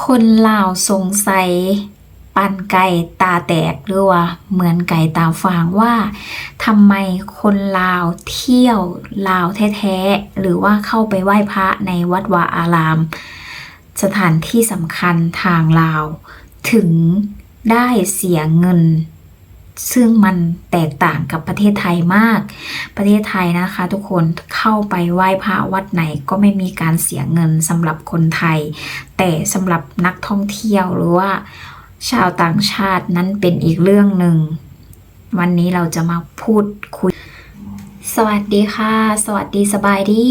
คนลาวสงสัยปันไก่ตาแตกหรือว่าเหมือนไก่ตาฟางว่าทำไมคนลาวเที่ยวลาวแท้ๆหรือว่าเข้าไปไหว้พระในวัดวาอาราม สถานที่สำคัญทางลาว ถึงได้เสียเงิน ซึ่งมันแตกต่างกับประเทศไทยมาก ประเทศไทยนะคะ ทุกคนเข้าไปไหว้พระวัดไหนก็ไม่มีการเสียเงินสำหรับคนไทย แต่สำหรับนักท่องเที่ยวหรือว่า ชาวต่างชาตินั้นเป็นอีกเรื่องหนึ่ง วันนี้เราจะมาพูดคุย สวัสดีค่ะ สวัสดีสบายดี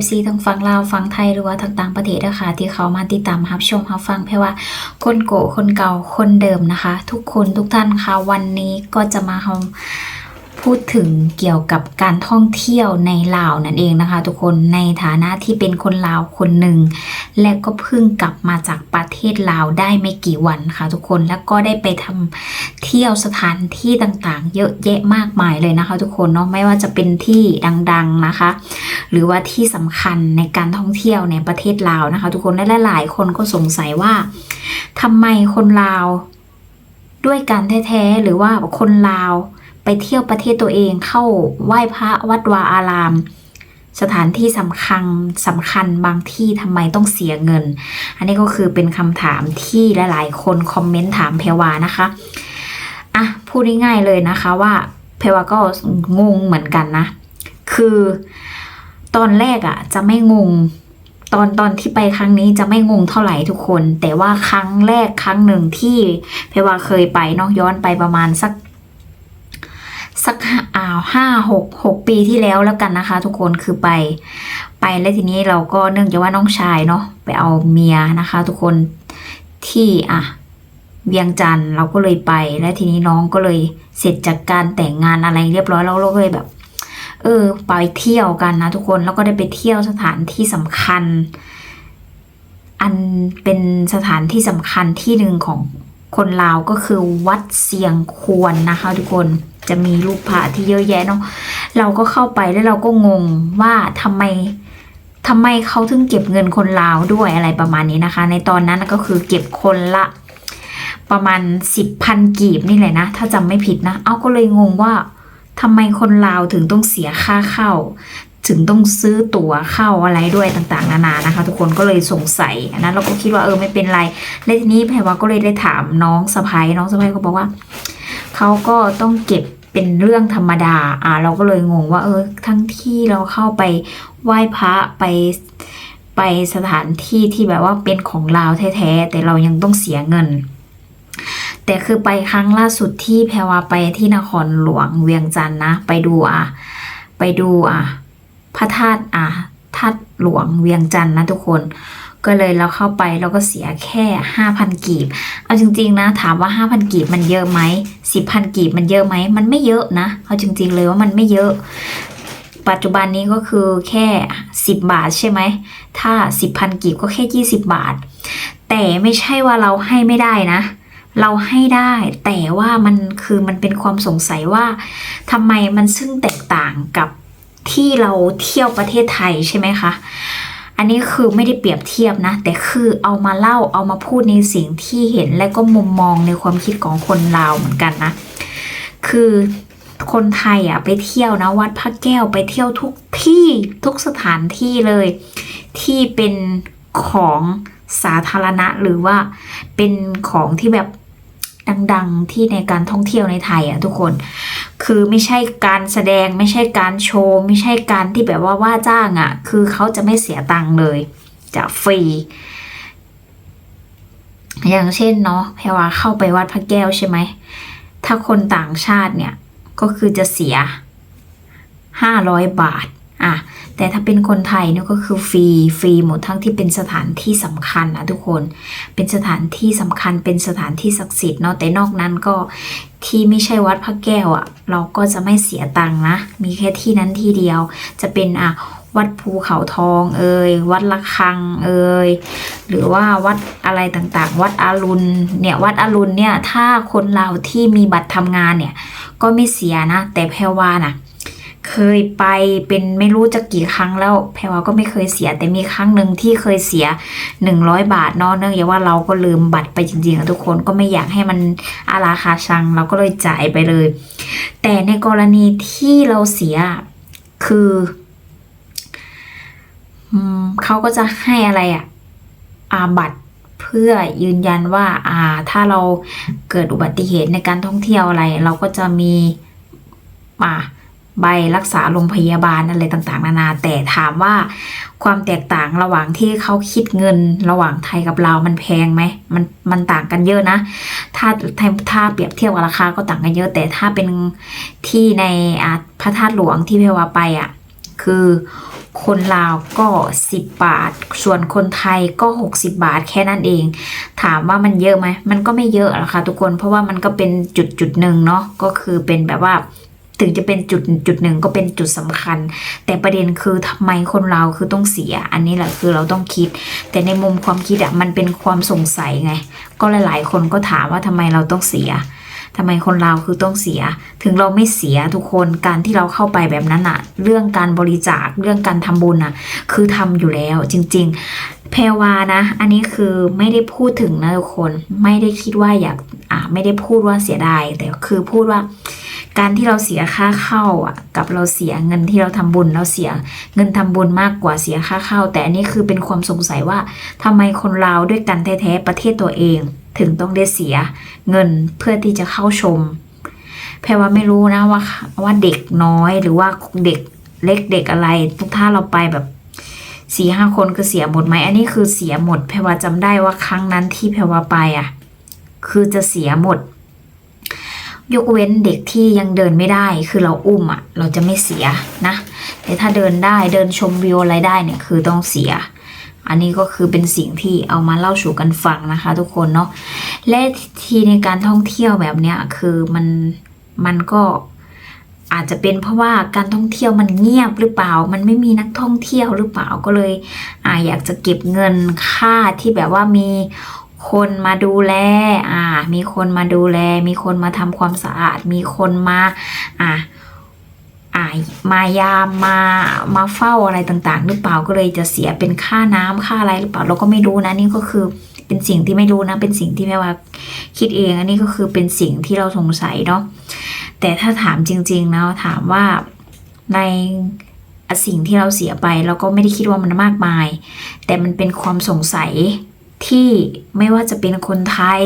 FC ทั้งฝั่งลาวฝั่งไทยหรือว่าทางต่างประเทศนะคะที่เขามาติดตามรับชมรับฟังเพราะว่าคนโกคนเก่าคนเดิมนะคะ ทุกคนทุกท่านค่ะวันนี้ก็จะมาทำ พูดถึงเกี่ยวกับการท่องเที่ยวในลาวนั่นเองนะคะ ทุกคนในฐานะที่เป็นคนลาวคนหนึ่งและก็เพิ่งกลับมาจากประเทศลาวได้ไม่กี่วันค่ะ ทุกคนแล้วก็ได้ไปทำเที่ยวสถานที่ต่างๆ เยอะแยะมากมายเลยนะคะ ทุกคนเนาะไม่ว่าจะเป็นที่ดัง ๆนะคะ หรือว่าที่สำคัญในการท่องเที่ยวในประเทศลาวนะคะ ทุกคนและหลายๆคนก็สงสัยว่าทำไมคนลาวด้วยการแท้ๆหรือว่าคนลาว ไปเที่ยวประเทศตัวเองเข้าไหว้พระวัดวาอาราม สถานที่สำคัญสำคัญบางที่ทำไมต้องเสียเงิน อันนี้ก็คือเป็นคำถามที่หลาย ๆ คนคอมเมนต์ถามเพวานะคะอะพูดง่ายๆเลยนะคะว่าเพวาก็งงเหมือนกันนะ คือตอนแรกอะ่ะจะไม่งงตอนตอนที่ไปครั้งนี้จะไม่งงเท่าไหร่ทุกคน แต่ว่าครั้งแรกครั้งหนึ่งที่เพวาเคยไปเนาะย้อนไปประมาณสัก สักอ่าวห้าหกหกปีที่แล้วแล้วกันนะคะ ทุกคนคือไป ไปแล้วทีนี้เราก็เนื่องจากว่าน้องชายเนาะไปเอาเมียนะคะ ทุกคนที่อะเวียงจันทร์เราก็เลยไป และทีนี้น้องก็เลยเสร็จจากการแต่งงานอะไรเรียบร้อยแล้วเราก็เลยแบบ เออ ไปเที่ยวกันนะทุกคนแล้วก็ได้ไปเที่ยวสถานที่สำคัญ อันเป็นสถานที่สำคัญที่หนึ่งของ คนลาวก็คือวัดเสียงควรนะคะ ทุกคนจะมีรูปพระที่เยอะแยะเนาะเราก็เข้าไปแล้วเราก็งงว่าทำไมทำไมเขาถึงเก็บเงินคนลาวด้วยอะไรประมาณนี้นะคะ ในตอนนั้นก็คือเก็บคนละประมาณสิบพันกีบนี่แหละนะ ถ้าจำไม่ผิดนะ เอาก็เลยงงว่าทำไมคนลาวถึงต้องเสียค่าเข้า ถึงต้องซื้อตั๋วเข้าอะไรด้วยต่างๆ นานานะคะ ทุกคนก็เลยสงสัยอันนั้นเราก็คิดว่าเออไม่เป็นไรและทีนี้แพรวาก็เลยได้ถามน้องสะพ้ยน้องสะพ้ยก็บอกว่าเขาก็ต้องเก็บเป็นเรื่องธรรมดา อ่า เราก็เลยงงว่า เออ ทั้งที่เราเข้าไปไหว้พระไปไปสถานที่ที่แบบว่าเป็นของลาวแท้ๆแต่เรายังต้องเสียเงิน แต่คือไปครั้งล่าสุดที่แพรวาไปที่นครหลวงเวียงจันทร์นะ ไปดูอะ ไปดูอะ พระธาตุอะธาตุหลวงเวียงจันทร์นะทุกคน ก็เลยเราเข้าไปเราก็เสียแค่ห้าพันกีบ เอาจริงๆนะ ถามว่าห้าพันกีบมันเยอะไหมสิบพันกีบมันเยอะไหมมันไม่เยอะนะ เอาจริง ๆเลยว่ามันไม่เยอะ ปัจจุบันนี้ก็คือแค่สิบบาทใช่ไหม ถ้าสิบพันกีบก็แค่ยี่สิบบาท แต่ไม่ใช่ว่าเราให้ไม่ได้นะเราให้ได้แต่ว่ามันคือมันเป็นความสงสัยว่าทำไมมันซึ่งแตกต่างกับ ที่เราเที่ยวประเทศไทยใช่ไหมคะอันนี้คือไม่ได้เปรียบเทียบนะ แต่คือเอามาเล่าเอามาพูดในสิ่งที่เห็นและก็มุมมองในความคิดของคนลาวเหมือนกันนะ คือคนไทยอะไปเที่ยวนะวัดพระแก้วไปเที่ยวทุกที่ทุกสถานที่เลย ที่เป็นของสาธารณะหรือว่าเป็นของที่แบบ ดัง ๆ ที่ในการท่องเที่ยวในไทยอะทุกคน คือไม่ใช่การแสดงไม่ใช่การโชว์ ไม่ใช่การที่แบบว่าว่าจ้างอะ่ะ คือเขาจะไม่เสียตังค์เลย จะฟรี อย่างเช่นเนาะแพรว่าเข้าไปวัดพระแก้วใช่ไหม ถ้าคนต่างชาติเนี่ย ก็คือจะเสียห้าร้อยบาท อะ แต่ถ้าเป็นคนไทยเนี่ยก็คือฟรีฟรีหมดทั้งที่เป็นสถานที่สำคัญนะทุกคน เป็นสถานที่สำคัญเป็นสถานที่ศักดิ์สิทธิ์เนาะแต่นอกนั้นก็ที่ไม่ใช่วัดพระแก้วอะ่ะ เราก็จะไม่เสียตังค์นะ มีแค่ที่นั้นที่เดียว จะเป็นอะวัดภูเขาทองเอ่ยวัดละคังเอ่ยหรือว่าวัดอะไรต่างๆ วัดอรุณเนี่ยวัดอรุณเนี่ยถ้าคนเราที่มีบัตรทำงานเนี่ยก็ไม่เสียนะ แต่แพรวาน่ะ เคยไปเป็นไม่รู้จะกี่ครั้งแล้วแพรวาก็ไม่เคยเสีย แต่มีครั้งหนึ่งที่เคยเสียหนึ่งร้อยบาทเนาะเนื่องจากว่าเราก็ลืมบัตรไปจริงๆอะทุกคนก็ไม่อยากให้มันอาราคาชัง เราก็เลยจ่ายไปเลย แต่ในกรณีที่เราเสียคืออเขาก็จะให้อะไรอะอาบัตรเพื่อยืนยันว่าอ่า ถ้าเราเกิดอุบัติเหตุในการท่องเที่ยวอะไร เราก็จะมีอ่า ใบรักษาโรงพยาบาลอะไรต่างๆ นานา แต่ถามว่าความแตกต่างระหว่างที่เขาคิดเงินระหว่างไทยกับเราวมันแพงไหมมันมันต่างกันเยอะนะ ถ้าถ้าถาเปรียบเทียบกับราคาก็ต่างกันเยอะ แต่ถ้าเป็นที่ในอะพระธาตุหลวงที่เพวาไปอะคือคนลาวก็ 10 บาท ส่วนคนไทยก็ 60 บาทแค่นั้นเอง ถามว่ามันเยอะไหม มันก็ไม่เยอะหรอกค่ะทุกคน เพราะว่ามันก็เป็นจุดจุดหนึ่งเนาะ ก็คือเป็นแบบว่า ถึงจะเป็นจุดจุดหนึ่งก็เป็นจุดสำคัญ แต่ประเด็นคือทำไมคนเราคือต้องเสีย อันนี้แหละคือเราต้องคิด แต่ในมุมความคิดอะมันเป็นความสงสัยไง ก็หลายๆ คนก็ถามว่าทำไมเราต้องเสียทำไมคนเราคือต้องเสีย ถึงเราไม่เสียทุกคน การที่เราเข้าไปแบบนั้นอะเรื่องการบริจาค เรื่องการทำบุญอะคือทำอยู่แล้วจริง ๆ แพรวานะ อันนี้คือไม่ได้พูดถึงนะทุกคน ไม่ได้คิดว่าอยาก อ่าไม่ได้พูดว่าเสียดาย แต่คือพูดว่า การที่เราเสียค่าเข้าอะ กับเราเสียเงินที่เราทำบุญเราเสียเงินทำบุญมากกว่าเสียค่าเข้า แต่อันนี้คือเป็นความสงสัยว่าทำไมคนลาวด้วยกันแท้ๆประเทศตัวเอง ถึงต้องได้เสียเงินเพื่อที่จะเข้าชมแพรว่าไม่รู้นะว่าว่าเด็กน้อยหรือว่าเด็กเล็กเด็กอะไร ทุกท่าเราไปแบบสี่ห้าคนคือเสียหมดไหมอันนี้คือเสียหมดแพรว่าจำได้ว่าครั้งนั้นที่แพรว่าไปอะ คือจะเสียหมด ยกเว้นเด็กที่ยังเดินไม่ได้ คือเราอุ้มอะ เราจะไม่เสียนะ แต่ถ้าเดินได้เดินชมวิวอะไรได้เนี่ยคือต้องเสีย อันนี้ก็คือเป็นสิ่งที่เอามาเล่าสู่กันฟังนะคะ ทุกคนเนาะ และทีในการท่องเที่ยวแบบเนี้ยคือมันมันก็อาจจะเป็นเพราะว่าการท่องเที่ยวมันเงียบหรือเปล่า มันไม่มีนักท่องเที่ยวหรือเปล่าก็เลยอ่าอยากจะเก็บเงินค่าที่แบบว่ามี คนมาดูแล อ่า มีคนมาดูแล มีคนมาทำความสะอาด มีคนมา อ่าอ่ามายามมา มาเฝ้าอะไรต่างๆ หรือเปล่า ก็เลยจะเสียเป็นค่าน้ำค่าอะไรหรือเปล่า เราก็ไม่รู้นะ นี่ก็คือเป็นสิ่งที่ไม่รู้นะ เป็นสิ่งที่แม่ว่าคิดเอง อันนี้ก็คือเป็นสิ่งที่เราสงสัยเนาะ แต่ถ้าถามจริงๆนะถามว่าในสิ่งที่เราเสียไป เราก็ไม่ได้คิดว่ามันมากมาย แต่มันเป็นความสงสัย ที่ไม่ว่าจะเป็นคนไทย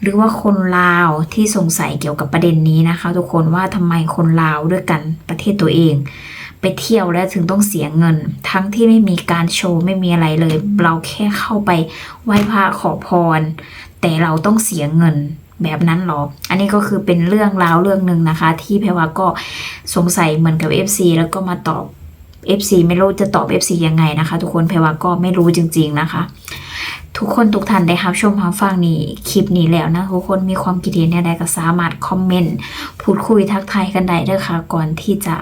หรือว่าคนลาวที่สงสัยเกี่ยวกับประเด็นนี้นะคะ ทุกคนว่าทำไมคนลาวด้วยกันประเทศตัวเอง ไปเที่ยวแล้วถึงต้องเสียเงิน ทั้งที่ไม่มีการโชว์ไม่มีอะไรเลย เราแค่เข้าไปไหว้พระขอพร แต่เราต้องเสียเงินแบบนั้นหรอ อันนี้ก็คือเป็นเรื่องราวเรื่องหนึ่งนะคะ ที่แพรวาก็สงสัยเหมือนกับ FC แล้วก็มาตอบ FC ไม่รู้จะตอบ FC ยังไงนะคะ ทุกคนแพรวาก็ไม่รู้จริง ๆนะคะ ทุกคนทุกท่านได้รับชมรับฟังนี่คลิปนี้แล้วนะทุกคนมีความคิดเห็นใดก็สามารถคอมเมนต์พูดคุยทักทายกันได้เด้อค่ะก่อนที่จะ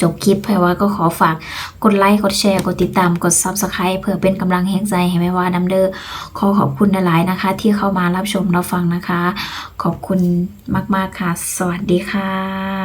จบคลิปแพรว่าก็ขอฝากกดไลค์ กดแชร์ กดติดตาม กด Subscribe เพื่อเป็นกำลังแห่งใจให้แม่ว่าน้ำเด้อขอขอบคุณหลายๆนะคะ ที่เข้ามารับชมรับฟังนะคะ ขอบคุณมาก ๆ ค่ะ สวัสดีค่ะ